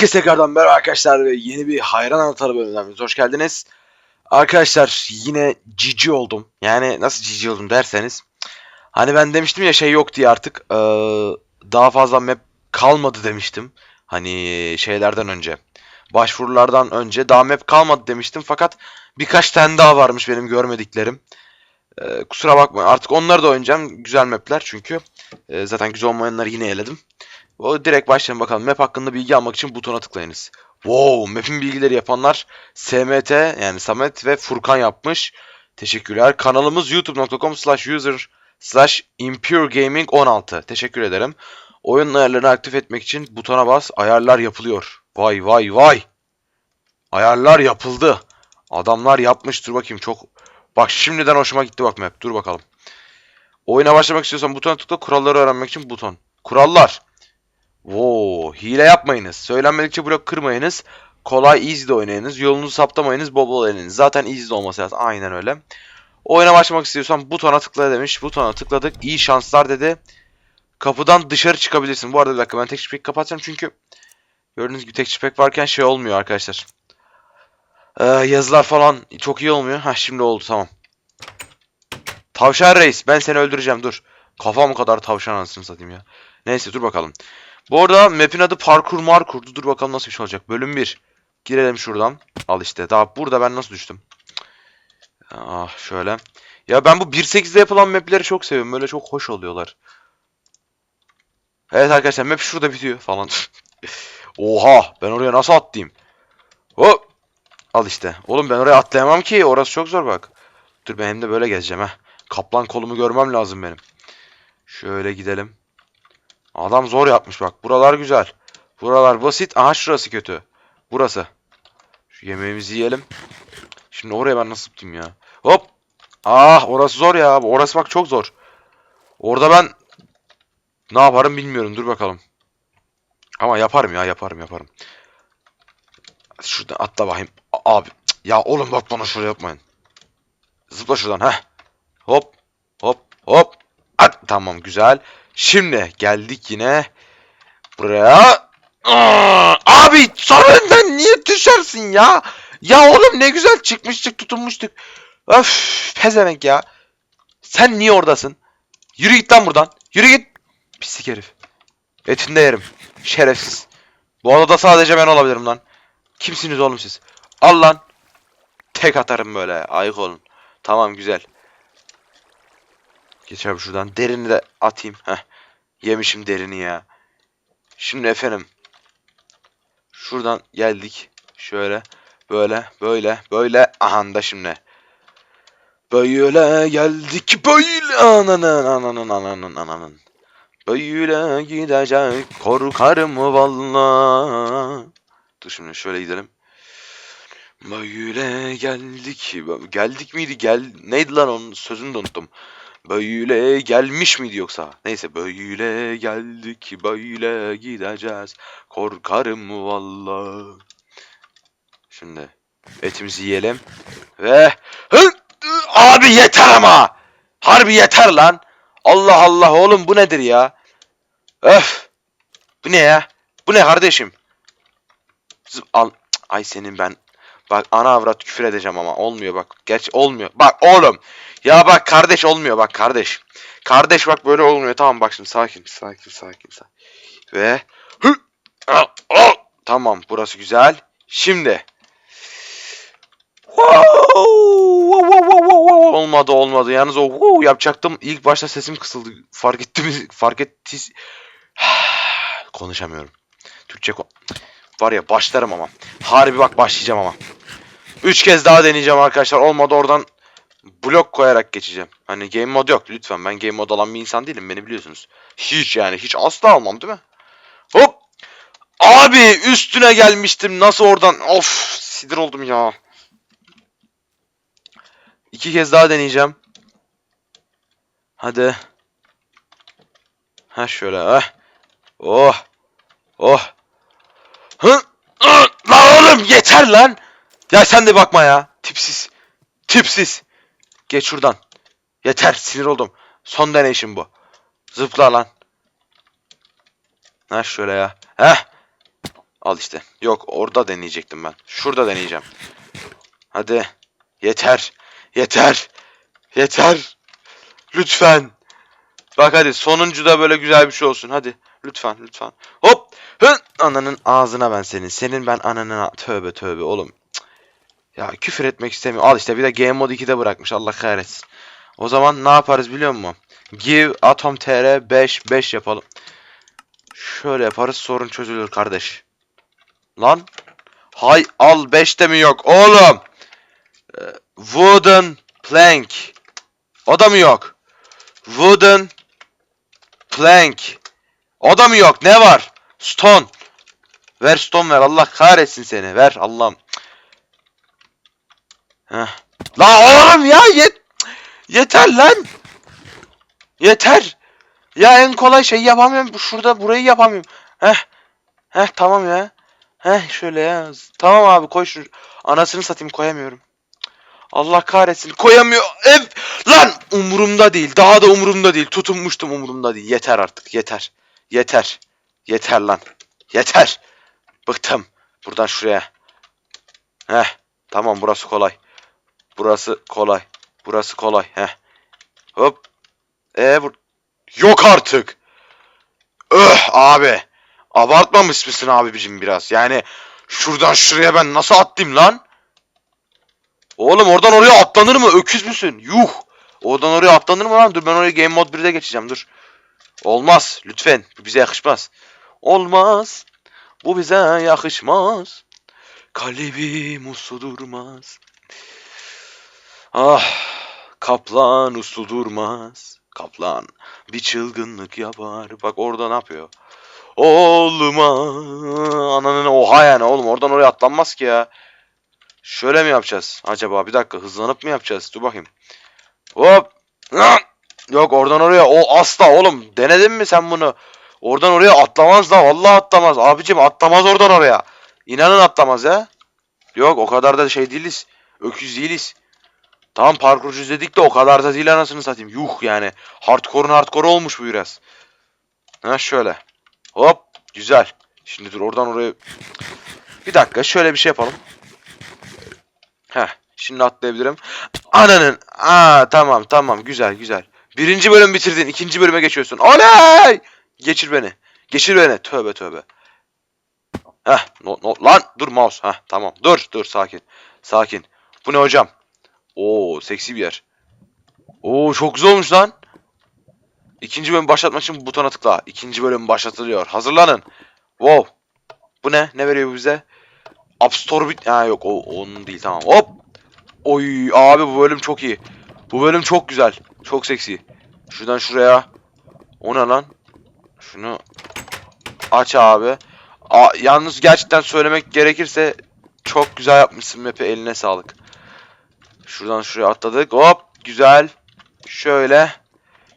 Herkese tekrardan merhaba arkadaşlar ve yeni bir hayran anahtarı bölümünden hoş geldiniz. Arkadaşlar yine cici oldum. Yani nasıl cici oldum derseniz. Hani ben demiştim ya şey yok diye artık eee, daha fazla map kalmadı demiştim. Hani şeylerden önce. Başvurulardan önce daha map kalmadı demiştim fakat birkaç tane daha varmış benim görmediklerim. Eee, kusura bakmayın artık onları da oynayacağım. Güzel mapler çünkü. Eee, zaten güzel olmayanları yine eledim. O direkt başlayalım bakalım. Map hakkında bilgi almak için butona tıklayınız. Wow, map'in bilgileri yapanlar SMT yani Samet ve Furkan yapmış. Teşekkürler. Kanalımız youtube.com slash user slash impuregaming 16. Teşekkür ederim. Oyun ayarlarını aktif etmek için butona bas. Ayarlar yapılıyor. Vay vay vay. Ayarlar yapıldı. Adamlar yapmış. Dur bakayım çok. Bak şimdiden hoşuma gitti bak map. Dur bakalım. Oyuna başlamak istiyorsan butona tıkla. Kuralları öğrenmek için buton. Kurallar. Oo, hile yapmayınız. Söylenmedikçe blok kırmayınız. Kolay easy de oynayınız. Yolunuzu saptamayınız. Bol bol eğleniniz. Zaten easy de olması lazım. Aynen öyle. Oyuna başlamak istiyorsan butona tıkla demiş. Butona tıkladık. İyi şanslar dedi. Kapıdan dışarı çıkabilirsin. Bu arada bir dakika ben tek pack kapatacağım çünkü gördüğünüz gibi tek pack varken şey olmuyor arkadaşlar. Ee, yazılar falan çok iyi olmuyor. Ha şimdi oldu tamam. Tavşan reis ben seni öldüreceğim dur. Kafam kadar tavşan anasını satayım ya. Neyse dur bakalım. Bu arada map'in adı parkur markurdu. Dur bakalım nasıl bir şey olacak. Bölüm 1. Girelim şuradan. Al işte. Daha burada ben nasıl düştüm? Ah şöyle. Ya ben bu 1.8'de yapılan map'leri çok seviyorum. Böyle çok hoş oluyorlar. Evet arkadaşlar map şurada bitiyor falan. Oha ben oraya nasıl atlayayım? Hop. Al işte. Oğlum ben oraya atlayamam ki. Orası çok zor bak. Dur ben hem de böyle gezeceğim ha. Kaplan kolumu görmem lazım benim. Şöyle gidelim. Adam zor yapmış bak. Buralar güzel. Buralar basit. Aha şurası kötü. Burası. Şu yemeğimizi yiyelim. Şimdi oraya ben nasıl tutayım ya? Hop. Ah orası zor ya. Orası bak çok zor. Orada ben ne yaparım bilmiyorum. Dur bakalım. Ama yaparım ya yaparım yaparım. Şuradan atla bakayım. Abi. Ya oğlum bak bana şöyle yapmayın. Zıpla şuradan. Heh. Hop. Hop. Hop. Tamam güzel. Şimdi geldik yine buraya. Aa, abi sonradan niye düşersin ya? Ya oğlum ne güzel çıkmıştık tutunmuştuk. Öf pezevenk ya. Sen niye oradasın? Yürü git lan buradan. Yürü git. Pislik herif. Etini de yerim. Şerefsiz. Bu adada sadece ben olabilirim lan. Kimsiniz oğlum siz? Al lan. Tek atarım böyle. Ayık olun. Tamam güzel. Geç abi şuradan. Derini de atayım. Heh. Yemişim derini ya. Şimdi efendim. Şuradan geldik. Şöyle. Böyle. Böyle. Böyle. Aha da şimdi. Böyle geldik. Böyle. Ananın ananın ananın ananın. Böyle gidecek. Korkarım valla. Dur şimdi şöyle gidelim. Böyle geldik. Geldik miydi? Gel. Neydi lan onun sözünü de unuttum. Böyle gelmiş miydi yoksa? Neyse böyle geldik böyle gideceğiz. Korkarım valla. Şimdi etimizi yiyelim. Ve abi yeter ama. Harbi yeter lan. Allah Allah oğlum bu nedir ya? Öf. Bu ne ya? Bu ne kardeşim? Al. Ay senin ben. Bak ana avrat küfür edeceğim ama olmuyor bak. Geç olmuyor. Bak oğlum. Ya bak kardeş olmuyor bak kardeş. Kardeş bak böyle olmuyor. Tamam bak şimdi sakin sakin sakin sakin. Ve! Tamam burası güzel. Şimdi Olmadı olmadı. Yalnız o yapacaktım. İlk başta sesim kısıldı. Fark etti mi? Fark etti. Konuşamıyorum. Türkçe kon Var ya başlarım ama. Harbi bak başlayacağım ama. Üç kez daha deneyeceğim arkadaşlar. Olmadı oradan blok koyarak geçeceğim. Hani game mod yok lütfen. Ben game mod alan bir insan değilim. Beni biliyorsunuz. Hiç yani. Hiç asla almam değil mi? Hop. Abi üstüne gelmiştim. Nasıl oradan? Of sinir oldum ya. İki kez daha deneyeceğim. Hadi. Ha şöyle ha. Oh. Oh. Hı? Hı! Lan oğlum yeter lan. Ya sen de bakma ya. Tipsiz. Tipsiz. Geç şuradan. Yeter sinir oldum. Son deneyişim bu. Zıpla lan. Ha şöyle ya. Heh. Al işte. Yok orada deneyecektim ben. Şurada deneyeceğim. Hadi. Yeter. Yeter. Yeter. Lütfen. Bak hadi sonuncu da böyle güzel bir şey olsun. Hadi. Lütfen lütfen. Hop. Hın. Ananın ağzına ben senin. Senin ben ananın. Tövbe tövbe oğlum. Ya küfür etmek istemiyorum. Al işte bir de Game Mode 2'de bırakmış. Allah kahretsin. O zaman ne yaparız biliyor musun? Give Atom TR 5 5 yapalım. Şöyle yaparız sorun çözülür kardeş. Lan. Hay al 5'te mi yok oğlum? Ee, wooden plank. O da mı yok? Wooden plank. O da mı yok? Ne var? Stone. Ver stone ver. Allah kahretsin seni. Ver Allah'ım. La oğlum ya yet yeter lan. Yeter. Ya en kolay şey yapamıyorum. Şurada burayı yapamıyorum. Heh. Heh tamam ya. Heh şöyle ya. Tamam abi koy şu. Anasını satayım koyamıyorum. Allah kahretsin. Koyamıyor. Ev. Lan umurumda değil. Daha da umurumda değil. Tutunmuştum umurumda değil. Yeter artık. Yeter. Yeter. Yeter lan. Yeter. Bıktım. Buradan şuraya. Heh. Tamam burası kolay. Burası kolay. Burası kolay. Heh. Hop. Ee bu... Yok artık. Öh abi. Abartmamış mısın abicim biraz? Yani şuradan şuraya ben nasıl attım lan? Oğlum oradan oraya atlanır mı? Öküz müsün? Yuh. Oradan oraya atlanır mı lan? Dur ben oraya Game Mode 1'de geçeceğim dur. Olmaz. Lütfen. Bu bize yakışmaz. Olmaz. Bu bize yakışmaz. Kalbim uslu durmaz. Ah. Kaplan uslu durmaz. Kaplan bir çılgınlık yapar. Bak orada ne yapıyor? Olma. Ananın oha yani oğlum oradan oraya atlanmaz ki ya. Şöyle mi yapacağız acaba? Bir dakika hızlanıp mı yapacağız? Dur bakayım. Hop. Yok oradan oraya o asla oğlum. Denedin mi sen bunu? Oradan oraya atlamaz da vallahi atlamaz. Abicim atlamaz oradan oraya. İnanın atlamaz ya. Yok o kadar da şey değiliz. Öküz değiliz. Tamam parkurcu dedik de o kadar da değil anasını satayım. Yuh yani. Hardcore'un hardcore olmuş bu biraz. Ha şöyle. Hop. Güzel. Şimdi dur oradan oraya. Bir dakika şöyle bir şey yapalım. Heh. Şimdi atlayabilirim. Ananın. Aa tamam tamam güzel güzel. Birinci bölüm bitirdin. ikinci bölüme geçiyorsun. Oley! Geçir beni. Geçir beni. Tövbe tövbe. Heh. No, no, lan dur mouse. Heh tamam. Dur dur sakin. Sakin. Bu ne hocam? Oo seksi bir yer. Oo çok güzel olmuş lan. İkinci bölüm başlatmak için bu butona tıkla. İkinci bölüm başlatılıyor. Hazırlanın. Wow. Bu ne? Ne veriyor bize? Absorbit... Ha yok o onun değil tamam. Hop. Oy abi bu bölüm çok iyi. Bu bölüm çok güzel. Çok seksi. Şuradan şuraya. O ne lan? Şunu aç abi. Aa, yalnız gerçekten söylemek gerekirse çok güzel yapmışsın map'i eline sağlık. Şuradan şuraya atladık. Hop güzel. Şöyle.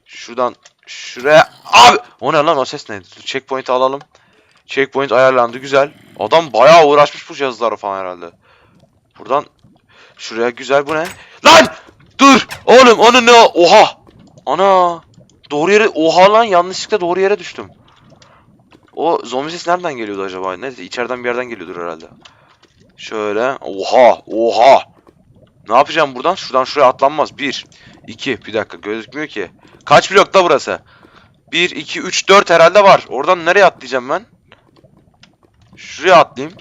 Şuradan şuraya. Abi o ne lan o ses ne? Dur, Checkpoint'i alalım. Checkpoint ayarlandı güzel. Adam bayağı uğraşmış bu cihazlara falan herhalde. Buradan şuraya güzel bu ne? Lan! Dur! Oğlum onu ne? Oha! Ana! Doğru yere oha lan yanlışlıkla doğru yere düştüm. O zombi ses nereden geliyordu acaba? Neyse içeriden bir yerden geliyordur herhalde. Şöyle. Oha! Oha! Ne yapacağım buradan? Şuradan şuraya atlanmaz. 1, 2, bir dakika gözükmüyor ki. Kaç blokta burası? 1, 2, 3, 4 herhalde var. Oradan nereye atlayacağım ben? Şuraya atlayayım.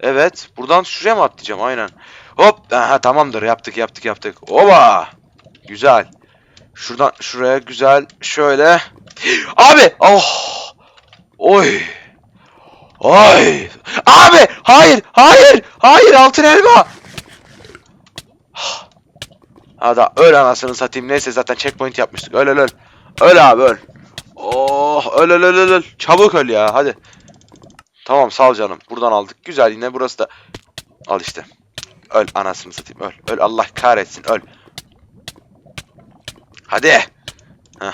Evet. Buradan şuraya mı atlayacağım? Aynen. Hop. Aha tamamdır. Yaptık yaptık yaptık. Oba. Güzel. Şuradan şuraya güzel. Şöyle. Abi. Oh. Oy. Oy. Abi. Hayır. Hayır. Hayır. Altın elma. Hadi öl anasını satayım. Neyse zaten checkpoint yapmıştık. Öl öl öl. Öl abi öl. Oh öl öl öl öl. Çabuk öl ya hadi. Tamam sağ canım. Buradan aldık. Güzel yine burası da. Al işte. Öl anasını satayım öl. Öl Allah kahretsin öl. Hadi. Heh.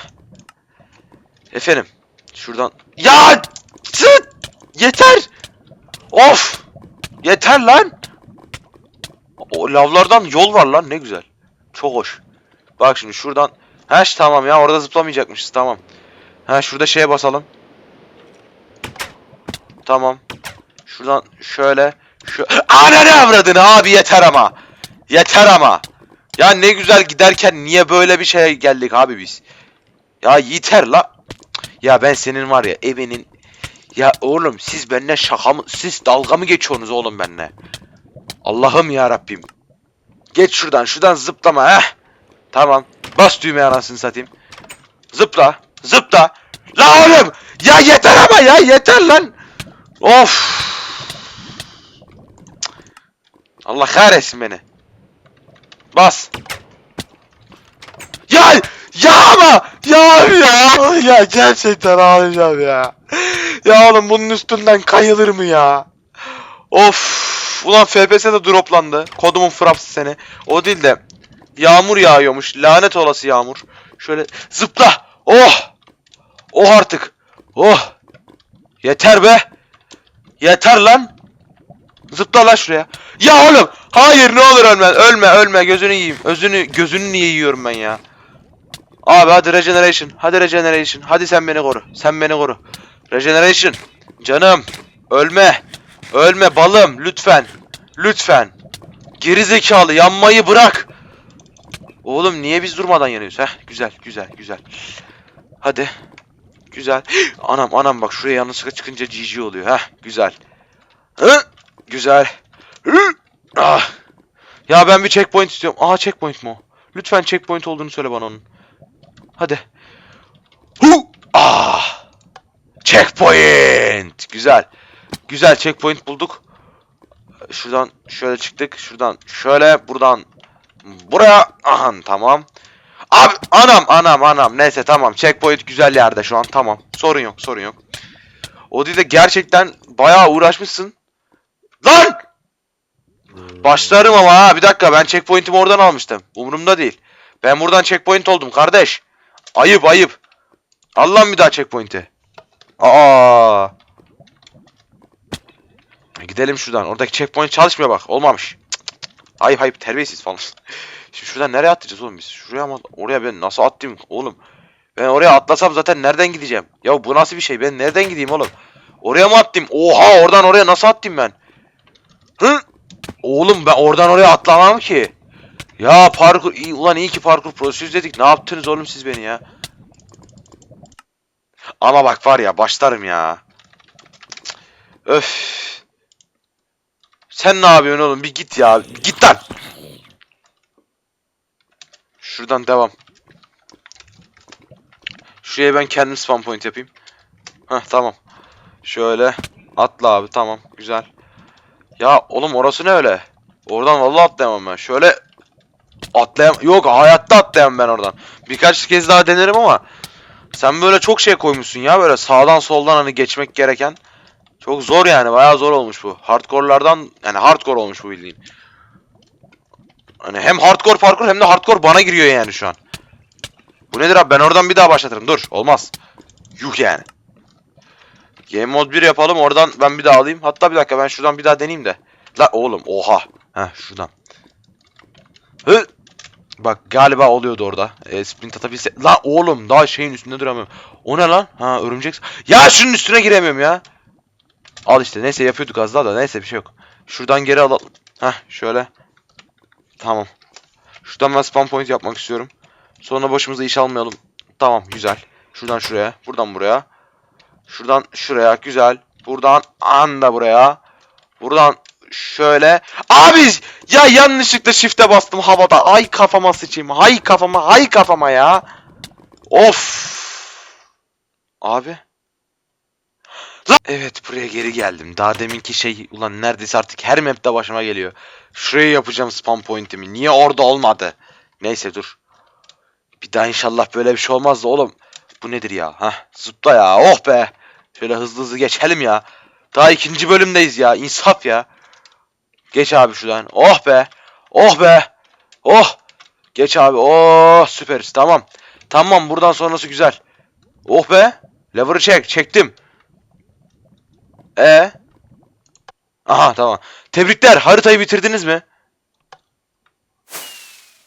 Efendim. Şuradan. Ya! Tıt! Yeter! Of! Yeter lan! O lavlardan yol var lan ne güzel. Çok hoş. Bak şimdi şuradan. Şu tamam ya orada zıplamayacakmışız tamam. Ha şurada şeye basalım. Tamam. Şuradan şöyle şu Ananı avradını abi yeter ama. Yeter ama. Ya ne güzel giderken niye böyle bir şeye geldik abi biz? Ya yeter la. Ya ben senin var ya evinin ya oğlum siz benimle şaka mı siz dalga mı geçiyorsunuz oğlum benimle? Allah'ım ya Rabbim. Geç şuradan şuradan zıplama heh. Tamam. Bas düğmeye anasını satayım. Zıpla. Zıpla. La oğlum. Ya yeter ama ya yeter lan. Of. Allah kahretsin beni. Bas. Ya ya ama ya ya ya gerçekten ağlayacağım ya. Ya oğlum bunun üstünden kayılır mı ya? Of. Ulan FPS de droplandı. Kodumun frapsı seni. O değil de yağmur yağıyormuş. Lanet olası yağmur. Şöyle zıpla. Oh. Oh artık. Oh. Yeter be. Yeter lan. Zıpla lan şuraya. Ya oğlum. Hayır ne olur ölme. Ölme ölme. Gözünü yiyeyim. Özünü gözünü niye yiyorum ben ya? Abi hadi regeneration. Hadi regeneration. Hadi sen beni koru. Sen beni koru. Regeneration. Canım. Ölme. Ölme balım. Lütfen. Lütfen. Gerizekalı yanmayı bırak. Oğlum niye biz durmadan yanıyoruz? Heh güzel güzel güzel. Hadi. Güzel. Anam anam bak şuraya yanlışlıkla çıkınca GG oluyor. Heh güzel. Hı? Güzel. Hı? Ah. Ya ben bir checkpoint istiyorum. Aha checkpoint mu? Lütfen checkpoint olduğunu söyle bana onun. Hadi. Hu! Ah! Checkpoint! Güzel. Güzel checkpoint bulduk. Şuradan şöyle çıktık. Şuradan şöyle. Buradan buraya. Aha tamam. Abi anam anam anam. Neyse tamam. Checkpoint güzel yerde şu an. Tamam. Sorun yok sorun yok. O değil de gerçekten bayağı uğraşmışsın. Lan! Başlarım ama ha. Bir dakika ben checkpoint'imi oradan almıştım. Umurumda değil. Ben buradan checkpoint oldum kardeş. Ayıp ayıp. Al lan bir daha checkpoint'i. Aa. Gidelim şuradan. Oradaki checkpoint çalışmıyor bak. Olmamış. Ayıp ayıp terbiyesiz falan. Şimdi şuradan nereye atlayacağız oğlum biz? Şuraya mı? Oraya ben nasıl atlayayım oğlum? Ben oraya atlasam zaten nereden gideceğim? Ya bu nasıl bir şey? Ben nereden gideyim oğlum? Oraya mı atlayayım? Oha oradan oraya nasıl atlayayım ben? Hı? Oğlum ben oradan oraya atlamam ki. Ya parkur iyi, ulan iyi ki parkur prosesi dedik. Ne yaptınız oğlum siz beni ya? Ama bak var ya başlarım ya. Öf. Sen ne yapıyorsun oğlum? Bir git ya. Bir git lan. Şuradan devam. Şuraya ben kendim spawn point yapayım. Heh tamam. Şöyle atla abi tamam güzel. Ya oğlum orası ne öyle? Oradan vallahi atlayamam ben. Şöyle atlayam yok hayatta atlayamam ben oradan. Birkaç kez daha denerim ama sen böyle çok şey koymuşsun ya böyle sağdan soldan hani geçmek gereken. Çok zor yani bayağı zor olmuş bu. Hardcore'lardan yani hardcore olmuş bu bildiğin. Hani hem hardcore parkur hem de hardcore bana giriyor yani şu an. Bu nedir abi ben oradan bir daha başlatırım dur olmaz. Yuh yani. Game mode 1 yapalım oradan ben bir daha alayım. Hatta bir dakika ben şuradan bir daha deneyeyim de. La oğlum oha. Heh şuradan. Hı. Bak galiba oluyordu orada. E, sprint atabilse. La oğlum daha şeyin üstünde duramıyorum. O ne lan? Ha örümcek. Ya şunun üstüne giremiyorum ya. Al işte neyse yapıyorduk az daha da neyse bir şey yok. Şuradan geri alalım. Heh şöyle. Tamam. Şuradan ben spawn point yapmak istiyorum. Sonra başımıza iş almayalım. Tamam güzel. Şuradan şuraya. Buradan buraya. Şuradan şuraya. Güzel. Buradan anda buraya. Buradan şöyle. Abi ya yanlışlıkla shift'e bastım havada. Ay kafama sıçayım. Hay kafama. Hay kafama ya. Of. Abi. Evet buraya geri geldim. Daha deminki şey ulan neredeyse artık her map'te başıma geliyor. Şuraya yapacağım spawn point'imi. Niye orada olmadı? Neyse dur. Bir daha inşallah böyle bir şey olmaz da oğlum. Bu nedir ya? Hah zıpla ya. Oh be. Şöyle hızlı hızlı geçelim ya. Daha ikinci bölümdeyiz ya. İnsaf ya. Geç abi şuradan. Oh be. Oh be. Oh. Geç abi. Oh süperiz. Tamam. Tamam buradan sonrası güzel. Oh be. Lever'ı çek. Çektim. E. Aha tamam. Tebrikler. Haritayı bitirdiniz mi?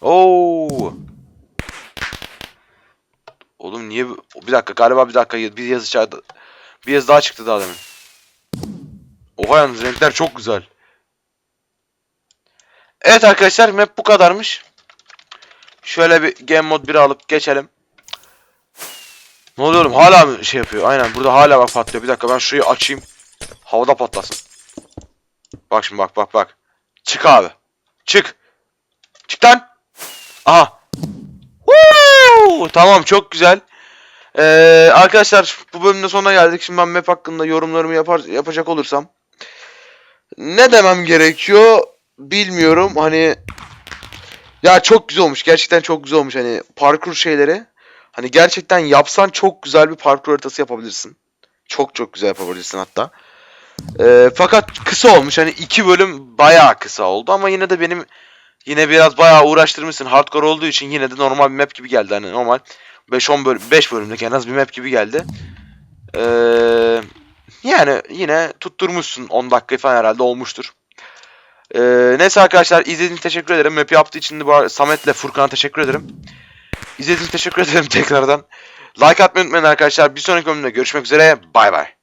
Oo. Oğlum niye bir dakika galiba bir dakika bir yazı çağırdı. Bir yazı daha çıktı daha demin. Oha yalnız renkler çok güzel. Evet arkadaşlar map bu kadarmış. Şöyle bir game mod 1'i alıp geçelim. Ne oluyor oğlum? Hala mı şey yapıyor? Aynen burada hala bak patlıyor. Bir dakika ben şurayı açayım. Havada patlasın. Bak şimdi bak bak bak. Çık abi. Çık. Çık lan. Aha. Woo! Tamam çok güzel. Ee, arkadaşlar bu bölümde sonuna geldik. Şimdi ben map hakkında yorumlarımı yapar, yapacak olursam. Ne demem gerekiyor bilmiyorum. Hani ya çok güzel olmuş. Gerçekten çok güzel olmuş. Hani parkur şeyleri. Hani gerçekten yapsan çok güzel bir parkur haritası yapabilirsin. Çok çok güzel yapabilirsin hatta. Ee, fakat kısa olmuş. Hani iki bölüm bayağı kısa oldu ama yine de benim yine biraz bayağı uğraştırmışsın. Hardcore olduğu için yine de normal bir map gibi geldi. Hani normal 5-10 bölüm 5 bölümlük en az bir map gibi geldi. Ee, yani yine tutturmuşsun 10 dakika falan herhalde olmuştur. Ee, neyse arkadaşlar izlediğiniz teşekkür ederim. Map yaptığı için de Samet'le Furkan'a teşekkür ederim. İzlediğiniz teşekkür ederim tekrardan. Like atmayı unutmayın arkadaşlar. Bir sonraki bölümde görüşmek üzere. Bay bay.